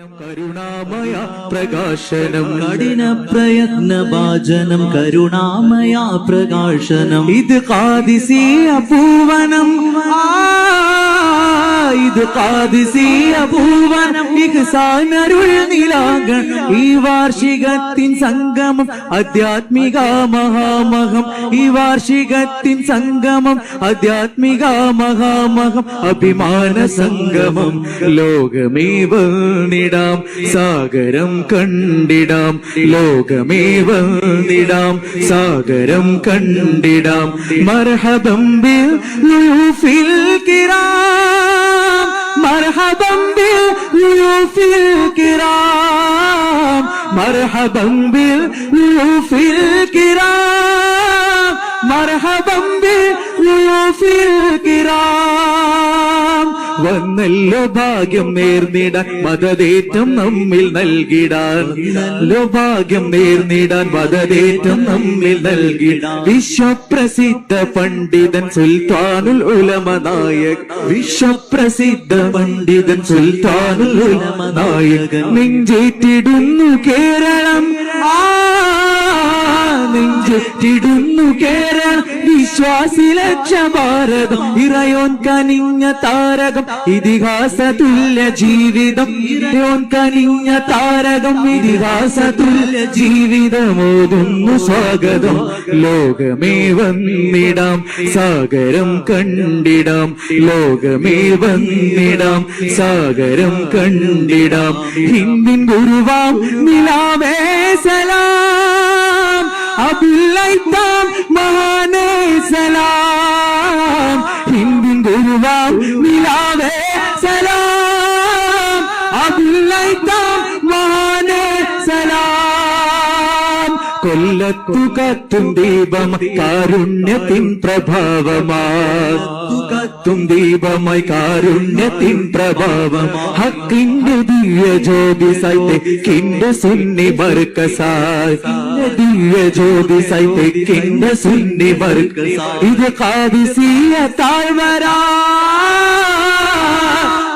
കരുണാമയ പ്രകാശനം. കഠിന പ്രയത്ന ഭാജനം. കരുണാമയ പ്രകാശനം. ഇത് കാതിസി അപൂവനം. ആ, ഇത് കാദിസീയ പൂവനം ഇഹ്സാനരുൾ നിലാകൾ ഈ വാർഷികത്തിൻ സംഗമം ആധ്യാത്മിക മഹാമഹം. ഈ വാർഷികത്തിൻ സംഗമം ആധ്യാത്മിക മഹാമഹം. അഭിമാന സംഗമം ലോകമേ വന്നിടാം സാഗരം കണ്ടിടാം ലോകമേ വന്നിടാം സാഗരം കണ്ടിടാം. മർഹബം ബിൽ ലുയൂഫിൽ കിറാം മർഹബം ബിൽ ലുയൂഫിൽ കിറാം മർഹബം ബിൽ ലുയൂഫിൽ കിറാം വന്നല്ലോ ഭാഗ്യം നേർന്നിടാൻ മതതേറ്റം നമ്മിൽ നൽകിടാൻ. നല്ല ഭാഗ്യം നേർന്നിടാൻ മതതേറ്റം നമ്മിൽ നൽകിടാൻ. വിശ്വപ്രസിദ്ധ പണ്ഡിതൻ സുൽത്താനുൽ ഉലമ നായകൻ. വിശ്വപ്രസിദ്ധ പണ്ഡിതൻ സുൽത്താനുൽ ഉലമ നായകൻ. നെഞ്ചേറ്റിടുന്നു കേരളം. ആ നെഞ്ചെറ്റിടുന്നു കേരളം വിശ്വാസി ലക്ഷ ഭാരതം ഇറയോൻ കനിഞ്ഞ താരകം ഇതിഹാസ തുല്യ ജീവിതം. ഇറയോൻ കനിഞ്ഞ താരകം ഇതിഹാസ തുല്യ ജീവിതം ഓതുന്നു സ്വാഗതം. ലോകമേ വന്നിടാം സാഗരം കണ്ടിടാം. ലോകമേ വന്നിടാം സാഗരം കണ്ടിടാം. ഹിന്ദിൻ ഗുരുവാം നിലാവേ സലാം. അബുല്ലൈത്താം മഹാനേ സലാം ഹിന്ദിൻ ഗുരുവാം നിലാവേ സലാം അബുല്ലൈത്താം കൊല്ലത്തു കത്തും ദീപമായി കാരുണ്യത്തിൻ പ്രഭാവമാ. കത്തും ദീപമായി കാരുണ്യത്തിൻ ഹക്കിന്റെ ദിവ്യ ജ്യോതി സൈതക്കിന്റെ സുന്നി ബർക്കസായ് ദിവ്യ ജ്യോതി സൈതക്കിന്റെ സുന്നി ഇത് കാവിസീയ താഴ്വരാ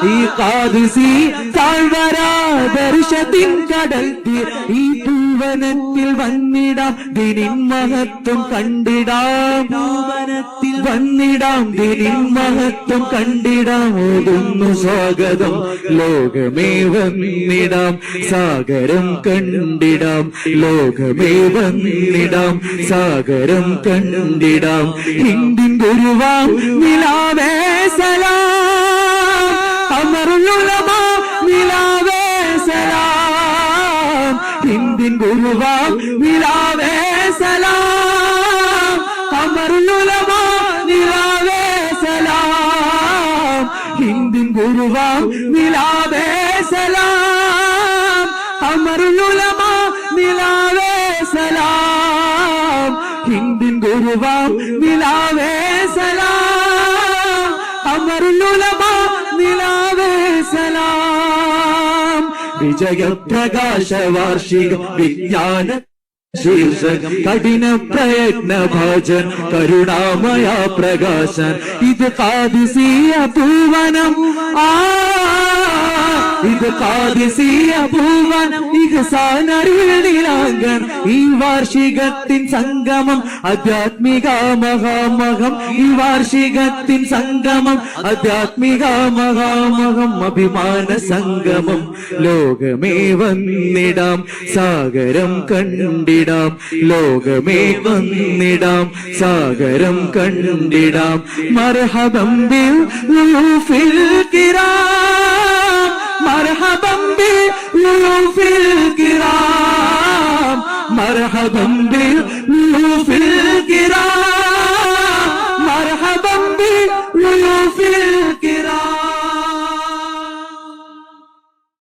ഈ കാതുസി താഴ്വരാ ദർശത്തിൻ കടൽ തീർ. ഈ പൂവനത്തിൽ വന്നിടാം ദിനിൻ മഹത്വം കണ്ടിടാം. പൂവനത്തിൽ വന്നിടാം ദിനിൻ മഹത്വം കണ്ടിടാം. ഓതുന്നു സ്വാഗതം ലോകമേ വന്നിടാം. സാഗരം കണ്ടിടാം ലോകമേ വന്നിടാം. സാഗരം കണ്ടിടാം. ഹിന്ദിൻ ഗുരുവാം നിലാവേ സലാം. അമറുലുലമ നിലാവേ സലാം. ഹിന്ദിൻ ഗുരുവാം നിലാവേ സലാം. അമറുലുലമ നിലാവേ സലാം. ഹിന്ദിൻ ഗുരുവാം നിലാവേ സലാം. അമറുലുലമ നിലാവേ സലാം. ഹിന്ദിൻ ഗുരുവാം നിലാവേ സലാം വിജയപ്രകാശ വാർഷിക വിജ്ഞാന ശീർഷകം കഠിന പ്രയത്ന ഭജൻ കരുണാമയ പ്രകാശൻ ഇത് കാദിസീയ പൂവനം ആ ഇത് കാദിസീയ പൂവനം ഇഹസാനരുളിലാങ്കൻ ഈ വാർഷികത്തിൻ സംഗമം ആധ്യാത്മിക മഹാമഹം. ഈ വാർഷികത്തിൻ സംഗമം ആധ്യാത്മിക മഹാമഹം. അഭിമാന സംഗമം ലോകമേ വന്നിടാം സാഗരം കണ്ടിടാം. ലോകമേ വന്നിടാം സാഗരം കണ്ടിടാം. മർഹബം ബിൽ മർഹബം ബിൽ ലുയൂഫിൽ കിറാം മർഹബം ബിൽ ലുയൂഫിൽ കിറാം